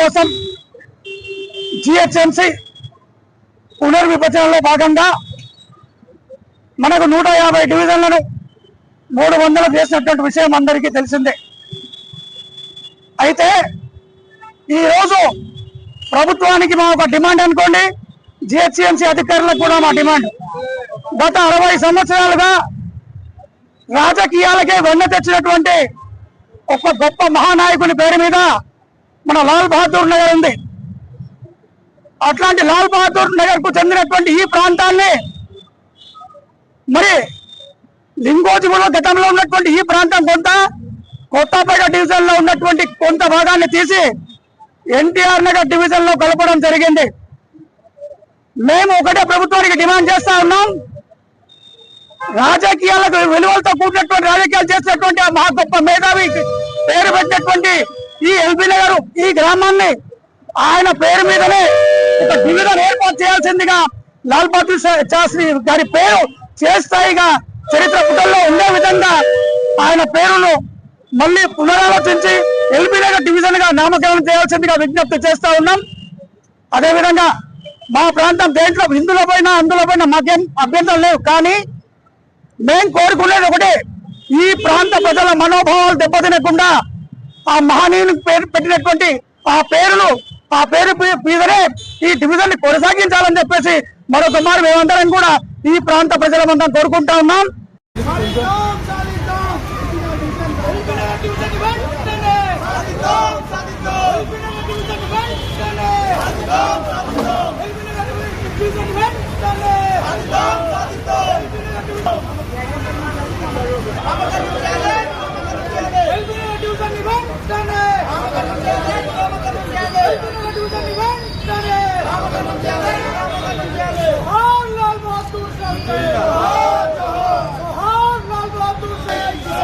కోసం జిహెచ్ఎంసి పునర్విభజనలో భాగంగా మనకు నూట యాభై డివిజన్లను మూడు వందలు చేసినటువంటి విషయం అందరికీ తెలిసిందే. అయితే ఈరోజు ప్రభుత్వానికి మా ఒక డిమాండ్ అనుకోండి జిహెచ్ఎంసీ అధికారులకు కూడా మా డిమాండ్. గత అరవై సంవత్సరాలుగా రాజకీయాలకే వెన్న తెచ్చినటువంటి ఒక గొప్ప మహానాయకుని పేరు మీద మన లాల్ బహదూర్ నగర్ ఉంది. అట్లాంటి లాల్ బహదూర్ నగర్కు చెందినటువంటి ఈ ప్రాంతాన్ని మరి లింగోజిగూడ గతంలో ఉన్నటువంటి ఈ ప్రాంతం కొంత కొత్తపేట డివిజన్లో ఉన్నటువంటి కొంత భాగాన్ని తీసి ఎన్టీఆర్ నగర్ డివిజన్లో కలపడం జరిగింది. మేము ఒకటే ప్రభుత్వానికి డిమాండ్ చేస్తా ఉన్నాం. రాజకీయాలకు విలువలతో కూడినటువంటి రాజకీయాలు చేసినటువంటి మా మహా గొప్ప మేధావి పేరు పెట్టినటువంటి ఈ ఎల్బీ గారు ఈ గ్రామాన్ని ఆయన పేరు మీదనే ఒక డివిజన్ ఏర్పాటు చేయాల్సిందిగా లాల్ బహదూర్ శాస్త్రి గారి పేరు చేస్తాయిగా చరిత్ర పుటల్లో ఉండే విధంగా ఆయన పేరును మళ్ళీ పునరాలోచించి ఎల్బీ నగర్ డివిజన్గా నామకరణం చేయాల్సిందిగా విజ్ఞప్తి చేస్తా ఉన్నాం. అదేవిధంగా మా ప్రాంతం దేంట్లో హిందుల పైన అందుల పైన మాకేం అభ్యంతరం లేవు. కానీ మేం కోరుకునేది ఒకటే ఈ ప్రాంత ప్రజల మనోభావాలు దెబ్బతినకుండా ఆ మహనీయుని పేరు పెట్టినటువంటి ఆ పేరును ఆ పేరు మీదనే ఈ డివిజన్ని కొనసాగించాలని చెప్పేసి మరొక మారు మేమందరం కూడా ఈ ప్రాంత ప్రజలమంతా కోరుకుంటా ఉన్నాం. సాధిద్దాం సాధిద్దాం ఎల్బినగర్ డివిజన్ వెంటనే సాధిద్దాం సాధిద్దాం ఎల్బినగర్ డివిజన్ వెంటనే సాధిద్దాం సాధిద్దాం ఎల్బినగర్ డివిజన్ వెంటనే సాధిద్దాం సాధిద్దాం ఎల్బినగర్ డివిజన్ ఎల్బినగర్ డివిజన్ వెంటనే ఎల్బినగర్ డివిజన్ వెంటనే జోహార్ లాల్ బహదూర్ శాస్త్రి